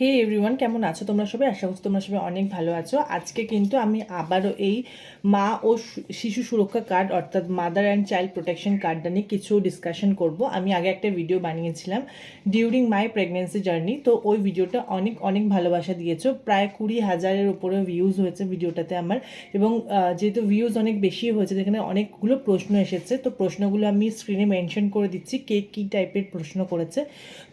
হে everyone কেমন আছো? তোমরা সবাই? আশা করছি তোমরা সবাই অনেক ভালো আছো। আজকে কিন্তু আমি আবারও এই মা ও শিশু সুরক্ষা কার্ড অর্থাৎ মাদার অ্যান্ড চাইল্ড প্রোটেকশন কার্ডটা নিয়ে কিছু ডিসকাশন করব। আমি আগে একটা ভিডিও বানিয়েছিলাম ডিউরিং মাই প্রেগনেন্সি জার্নি তো ওই ভিডিওটা অনেক অনেক ভালোবাসা দিয়েছ। প্রায় কুড়ি হাজারের উপরে ভিউজ হয়েছে ভিডিওটাতে আমার। এবং যেহেতু ভিউজ অনেক বেশি হয়েছে যেখানে অনেকগুলো প্রশ্ন এসেছে। তো প্রশ্নগুলো আমি স্ক্রিনে মেনশন করে দিচ্ছি, কে কী টাইপের প্রশ্ন করেছে।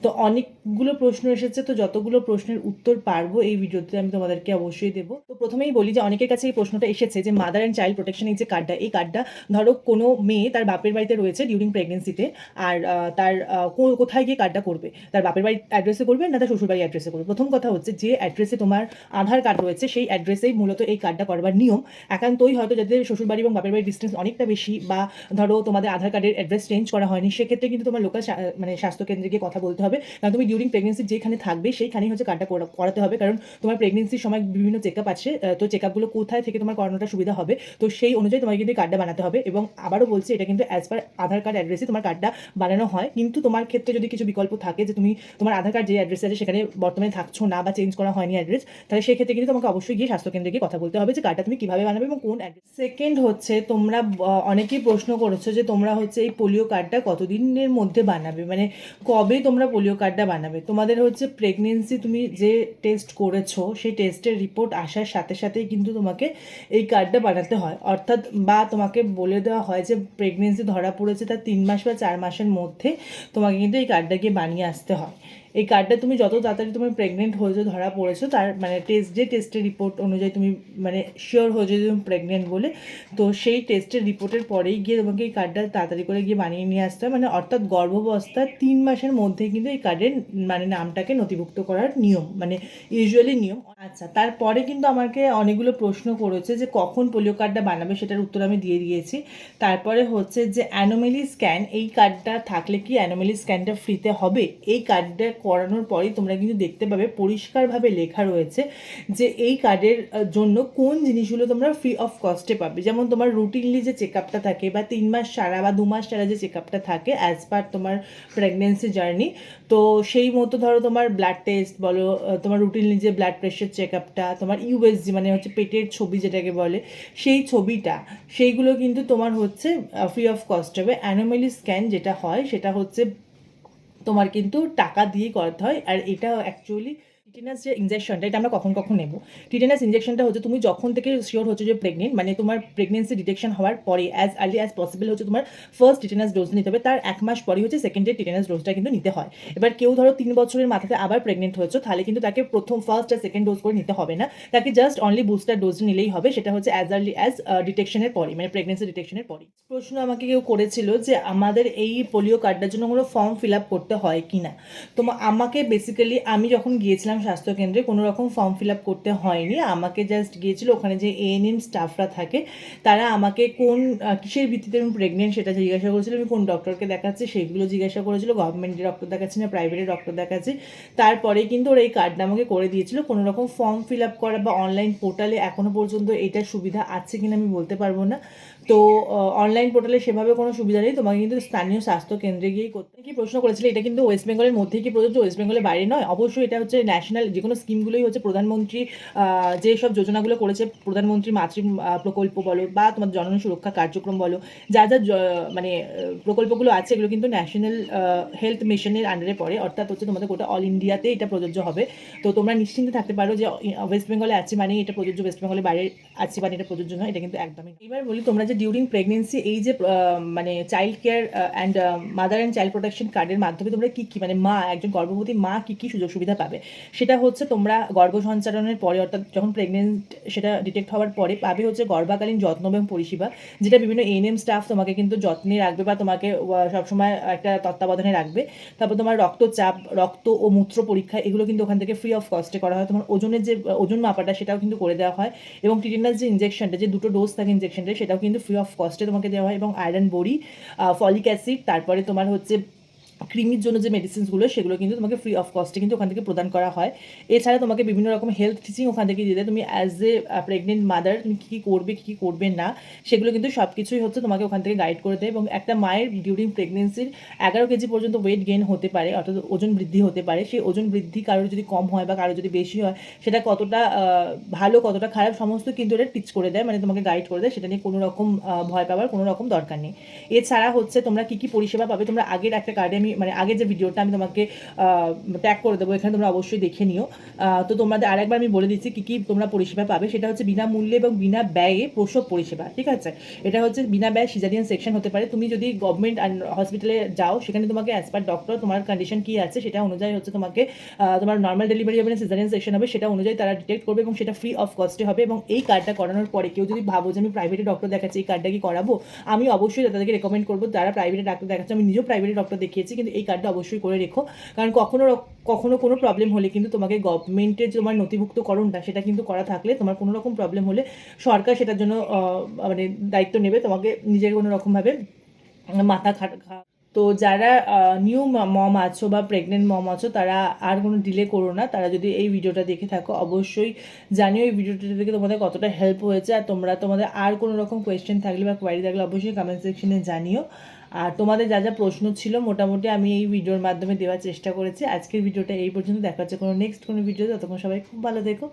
তো অনেকগুলো প্রশ্ন এসেছে। তো যতগুলো প্রশ্নের উত্তর পারব এই ভিডিওতে আমি তোমাদেরকে অবশ্যই দেবো। তো প্রথমেই বলি যে অনেকের কাছে এই প্রশ্নটা এসেছে যে মাদার অ্যান্ড চাইল্ড প্রোটেকশন এই যে কার্ডটা এই কার্ডটা ধরো কোনো মেয়ে তার বাপের বাড়িতে রয়েছে ডিউরিং প্রেগনেন্সিতে আর তার কোথায় গিয়ে কার্ডটা করবে? তার বাপের বাড়ির অ্যাড্রেসে করবে না তার শ্বশুর বাড়ির অ্যাড্রেসে করবে? প্রথম কথা হচ্ছে যে অ্যাড্রেসে তোমার আধার কার্ড রয়েছে সেই অ্যাড্রেসেই মূলত এই কার্ডটা করবার নিয়ম। একান্তই হয়তো যাদের শ্বশুর বাড়ি এবং বাপের বাড়ির ডিস্টেন্স অনেকটা বেশি বা ধরো তোমাদের আধার কার্ডের অ্যাড্রেস চেঞ্জ করা হয়নি, সেক্ষেত্রে কিন্তু তোমার লোকাল মানে স্বাস্থ্যকেন্দ্রে গিয়ে কথা বলতে হবে। কারণ তুমি ডিউরিং প্রেগনেন্সি যেখানে থাকবে সেইখানেই হচ্ছে কার্ডটা করা- করাতে হবে। কারণ তোমার প্রেগনেন্সির সময় বিভিন্ন চেক আপ আছে তো চেক আপগুলো কোথায় থেকে তোমার করানোটা সুবিধা হবে? তো সেই অনুযায়ী তোমাকে কিন্তু কার্ডটা বানাতে হবে। এবং আবারও বলছি, এটা কিন্তু অ্যাজ পার আধার কার্ড অ্যাড্রেসে তোমার কার্ডটা বানানো হয়। কিন্তু তোমার ক্ষেত্রে যদি কিছু বিকল্প থাকে যে তুমি, তোমার আধার কার্ড যে অ্যাড্রেসে আছে সেখানে বর্তমানে থাকছো না বা চেঞ্জ করা হয়নি অ্যাড্রেস তাহলে সেক্ষেত্রে কিন্তু তোমাকে অবশ্যই গিয়ে স্বাস্থ্যকেন্দ্রে গিয়ে কথা বলতে হবে যে কার্ডটা তুমি কীভাবে বানাবে এবং কোন অ্যাড্রেস সেকেন্ড হচ্ছে, তোমরা অনেকেই প্রশ্ন করেছ যে তোমরা হচ্ছে এই পোলিও কার্ডটা কতদিনের মধ্যে বানাবে? মানে কবে তোমরা পোলিও কার্ডটা বানাবে? তোমাদের হচ্ছে প্রেগনেন্সি তুমি যে টেস্ট করেছ, সেই টেস্টের রিপোর্ট আসার সাথে সাথেই কিন্তু তোমাকে এই কার্ডটা বানাতে হয়। অর্থাৎ বা তোমাকে বলে দেওয়া হয় যে প্রেগনেন্সি ধরা পড়েছে তার তিন মাস বা চার মাসের মধ্যে তোমাকে কিন্তু এই কার্ডটাকে বানিয়ে আসতে হয়। এই কার্ডটা তুমি যত তাড়াতাড়ি তুমি প্রেগনেন্ট হয়েছো ধরা পড়েছো, তার মানে টেস্ট যে টেস্টের রিপোর্ট অনুযায়ী তুমি মানে শিওর হয়েছো তুমি প্রেগনেন্ট বলে, তো সেই টেস্টের রিপোর্টের পরেই গিয়ে তোমাকে এই কার্ডটা তাড়াতাড়ি করে গিয়ে বানিয়ে নিয়ে আসতে হয়। মানে অর্থাৎ গর্ভাবস্থার তিন মাসের মধ্যে কিন্তু এই কার্ডের মানে নামটাকে নথিভুক্ত করার নিয়ম মানে ইউজুয়ালি নিয়ম। আচ্ছা তারপরে কিন্তু আমাকে অনেকগুলো প্রশ্ন করেছে যে কখন পোলিও কার্ডটা বানাবে সেটার উত্তর আমি দিয়ে দিয়েছি। তারপরে হচ্ছে যে অ্যানোমেলি স্ক্যান, এই কার্ডটা থাকলে কি অ্যানোমেলি স্ক্যানটা ফ্রিতে হবে? এই কার্ডটা করানোর পরেই তোমরা কিন্তু দেখতে পাবে, পরিষ্কারভাবে লেখা রয়েছে যে এই কার্ডের জন্য কোন জিনিসগুলো তোমরা ফ্রি অফ কস্টে পাবে। যেমন তোমার রুটিনলি যে চেক আপটা থাকে বা তিন মাস সারা বা দু মাস সারা যে চেক আপটা থাকে অ্যাজ পার তোমার প্রেগনেন্সি জার্নি তো সেই মতো ধরো তোমার ব্লাড টেস্ট বলো তোমার রুটিনলি যে ব্লাড প্রেশার চেক আপটা তোমার ইউএসজি মানে হচ্ছে পেটের ছবি যেটাকে বলে, সেই ছবিটা, সেইগুলো কিন্তু তোমার হচ্ছে ফ্রি অফ কস্ট হবে। অ্যানোমালি স্ক্যান যেটা হয়, সেটা হচ্ছে তোমার কিন্তু টাকা দিয়ে করতে হয়। আর এটা অ্যাকচুয়ালি টিটেনাস যে ইঞ্জেকশনটা এটা আমরা কখন কখন নেব? টিটেনাস ইঞ্জেকশনটা হচ্ছে তুমি যখন থেকে শিওর হচ্ছে যে প্রেগনেন্ট মানে তোমার প্রেগনেন্সি ডিটেকশন হওয়ার পরে অ্যাজ আর্লি অ্যাজ পসিবল হচ্ছে তোমার ফার্স্ট টিটেনাস ডোজ নিতে হবে। তার এক মাস পরে হচ্ছে সেকেন্ড ডে টিটেনাস ডোজটা কিন্তু নিতে হয়। এবার কেউ ধরো তিন বছরের মাথাতে আবার প্রেগনেন্ট হয়েছে, তাহলে কিন্তু তাকে প্রথম ফার্স্ট আর সেকেন্ড ডোজ করে নিতে হবে না। তাকে জাস্ট অনলি বুস্টার ডোজ নিলেই হবে, সেটা হচ্ছে অ্যাজ আর্লি অ্যাজ ডিটেকশনের পরে মানে প্রেগনেন্সি ডিটেকশনের পরে প্রশ্ন আমাকে কেউ করেছিল যে আমাদের এই পোলিও কার্ডটার জন্য কোনো ফর্ম ফিল আপ করতে হয় কি না তো আমাকে বেসিক্যালি আমি যখন গিয়েছিলাম স্বাস্থ্যকেন্দ্রে কোনো রকম ফর্ম ফিল আপ করতে হয়নি। আমাকে জাস্ট গিয়েছিল ওখানে যে এএনএম স্টাফরা থাকে, তারা আমাকে কোন কিসের ভিত্তিতে আমি প্রেগনেন্ট সেটা জিজ্ঞাসা করেছিল। আমি কোন ডক্টরকে দেখাচ্ছি সেগুলো জিজ্ঞাসা করেছিল গভর্নমেন্টের ডক্টর দেখাচ্ছি না প্রাইভেটের ডক্টর দেখাচ্ছি। তারপরে কিন্তু ওরা এই কার্ডটা আমাকে করে দিয়েছিল। কোনো রকম ফর্ম ফিল আপ করা বা অনলাইন পোর্টালে এখনও পর্যন্ত এটার সুবিধা আছে কিনা আমি বলতে পারব না। তো অনলাইন পোর্টালে সেভাবে কোনো সুবিধা নেই। তোমাকে কিন্তু স্থানীয় স্বাস্থ্য কেন্দ্রে গিয়েই করতে কি প্রশ্ন করেছিল? এটা কিন্তু ওয়েস্ট বেঙ্গলের মধ্যেই কি প্রযোজ্য? ওয়েস্ট বেঙ্গলের বাইরে নয়। অবশ্যই এটা হচ্ছে ন্যাশনাল যে কোনো স্কিমগুলোই হচ্ছে প্রধানমন্ত্রী যে সব যোজনাগুলো করেছে, প্রধানমন্ত্রী মাতৃ প্রকল্প বলো বা তোমার জননী সুরক্ষা কার্যক্রম বলো, যা যা মানে প্রকল্পগুলো আছে, এগুলো কিন্তু ন্যাশনাল হেলথ মিশনের আন্ডারে পড়ে। অর্থাৎ হচ্ছে তোমাদের গোটা অল ইন্ডিয়াতে এটা প্রযোজ্য হবে। তো তোমরা নিশ্চিন্তে থাকতে পারো যে ওয়েস্ট বেঙ্গলে আছে মানে এটা প্রযোজ্য ওয়েস্ট বেঙ্গলের বাইরে আছে মানে এটা প্রযোজ্য নয়, এটা কিন্তু একদমই এবার বলি, তোমরা যে ডিউরিং প্রেগনেন্সি এই যে মানে child care and mother and child protection কার্ডের মাধ্যমে তোমরা কি কি মানে মা, একজন গর্ভবতী মা কী কী সুযোগ সুবিধা পাবে? সেটা হচ্ছে তোমরা গর্ভ সঞ্চালনের পরে, অর্থাৎ যখন প্রেগনেন্ট সেটা ডিটেক্ট হওয়ার পরে পাবে হচ্ছে গর্ভাকালীন যত্ন এবং পরিষেবা, যেটা বিভিন্ন এএনএম স্টাফ তোমাকে কিন্তু যত্নে রাখবে বা তোমাকে সবসময় একটা তত্ত্বাবধানে রাখবে। তারপর তোমার রক্তচাপ, রক্ত ও মূত্র পরীক্ষা, এগুলো কিন্তু ওখান থেকে ফ্রি অফ কস্টে করা হয়। তোমার ওজনের যে ওজন মাপাটা সেটাও কিন্তু করে দেওয়া হয়। এবং টিটেনাস যে ইঞ্জেকশনটা যে দুটো ডোজ থাকে ইঞ্জেকশনটা সেটাও কিন্তু ফ্রি অফ কস্টে তোমাকে দেওয়া হয় এবং আয়রন বড়ি ফলিক অ্যাসিড তারপরে তোমার হচ্ছে ক্রিমির জন্য যে মেডিসিনসগুলো সেগুলো কিন্তু তোমাকে ফ্রি অফ কস্টে কিন্তু ওখান থেকে প্রদান করা হয়। এছাড়া তোমাকে বিভিন্ন রকম হেলথ টিচিং ওখান থেকে দিয়ে দেয় তুমি অ্যাজ এ প্রেগনেন্ট মাদার তুমি কী কী করবে, কী কী করবে না, সেগুলো কিন্তু সব কিছুই হচ্ছে তোমাকে ওখান থেকে গাইড করে দেয় এবং একটা মায়ের ডিউরিং প্রেগনেন্সির এগারো কেজি পর্যন্ত ওয়েট গেইন হতে পারে, অর্থাৎ ওজন বৃদ্ধি হতে পারে। সেই ওজন বৃদ্ধি কারোর যদি কম হয় বা কারোর যদি বেশি হয়, সেটা কতটা ভালো, কতটা খারাপ, সমস্ত কিন্তু এটা টিচ করে দেয় মানে তোমাকে গাইড করে দেয়। সেটা নিয়ে কোনো রকম ভয় পাওয়ার কোনো রকম দরকার নেই। এছাড়া হচ্ছে তোমরা কী কী পরিষেবা পাবে, তোমরা আগের একটা কার্ডে আমি মানে আগের যে ভিডিওটা আমি তোমাকে ট্যাগ করে দেবো, এখানে তোমরা অবশ্যই দেখে নিও। তো তোমাদের আরেকবার আমি বলে দিচ্ছি কী কী তোমরা পরিষেবা পাবে। সেটা হচ্ছে বিনামূল্যে এবং বিনা ব্যয়ে প্রসব পরিষেবা, ঠিক আছে? এটা হচ্ছে বিনা ব্যয় সিজারিয়ান সেকশন হতে পারে। তুমি যদি গভর্নমেন্ট হসপিটালে যাও, সেখানে তোমাকে অ্যাজ পার ডক্টর তোমার কন্ডিশন কী আছে, সেটা অনুযায়ী হচ্ছে তোমাকে তোমার নর্মাল ডেলিভারি হবে না সিজারিয়ান সেকশন হবে, সেটা অনুযায়ী তারা ডিটেক্ট করবে এবং সেটা ফ্রি অফ কস্টে হবে এবং এই কার্ডটা করানোর পরে কেউ যদি ভাবো যে আমি প্রাইভেটে ডক্টর দেখাচ্ছি, এই কার্ডটা কি করাবো, আমি অবশ্যই তাদেরকে রেকমেন্ড করব। যারা প্রাইভেটে ডাক্তার দেখাচ্ছে, আমি নিজেও প্রাইভেটে ডক্টর দেখিয়েছি কিন্তু এই কার্ডটা অবশ্যই করে রেখো। কারণ কখনো কখনো কোনো প্রবলেম হলে কিন্তু তোমাকে গভর্নমেন্টের তোমার নথিভুক্তকরণটা, সেটা কিন্তু করা থাকলে তোমার কোনো রকম প্রবলেম হলে সরকার সেটার জন্য মানে দায়িত্ব নেবে। তোমাকে নিজের কোনো রকমভাবে মাথা খা- তো যারা নিউ মম আছো বা প্রেগনেন্ট মম আছো, তারা আর কোনো ডিলে করো না। তারা যদি এই ভিডিওটা দেখে থাকো, অবশ্যই জানিও এই ভিডিওটা দেখে তোমাদের কতটা হেল্প হয়েছে। আর তোমরা তোমাদের আর কোনো রকম কোয়েশ্চেন থাকলে বা কোয়ারি থাকলে অবশ্যই কমেন্ট সেকশনে জানিও। আর তোমাদের যা যা প্রশ্ন ছিল, মোটামুটি আমি এই ভিডিওর মাধ্যমে দেওয়ার চেষ্টা করেছি। আজকের ভিডিওটা এই পর্যন্ত। দেখা হচ্ছে কোনো নেক্সট কোনো ভিডিও ততক্ষণ সবাই খুব ভালো দেখো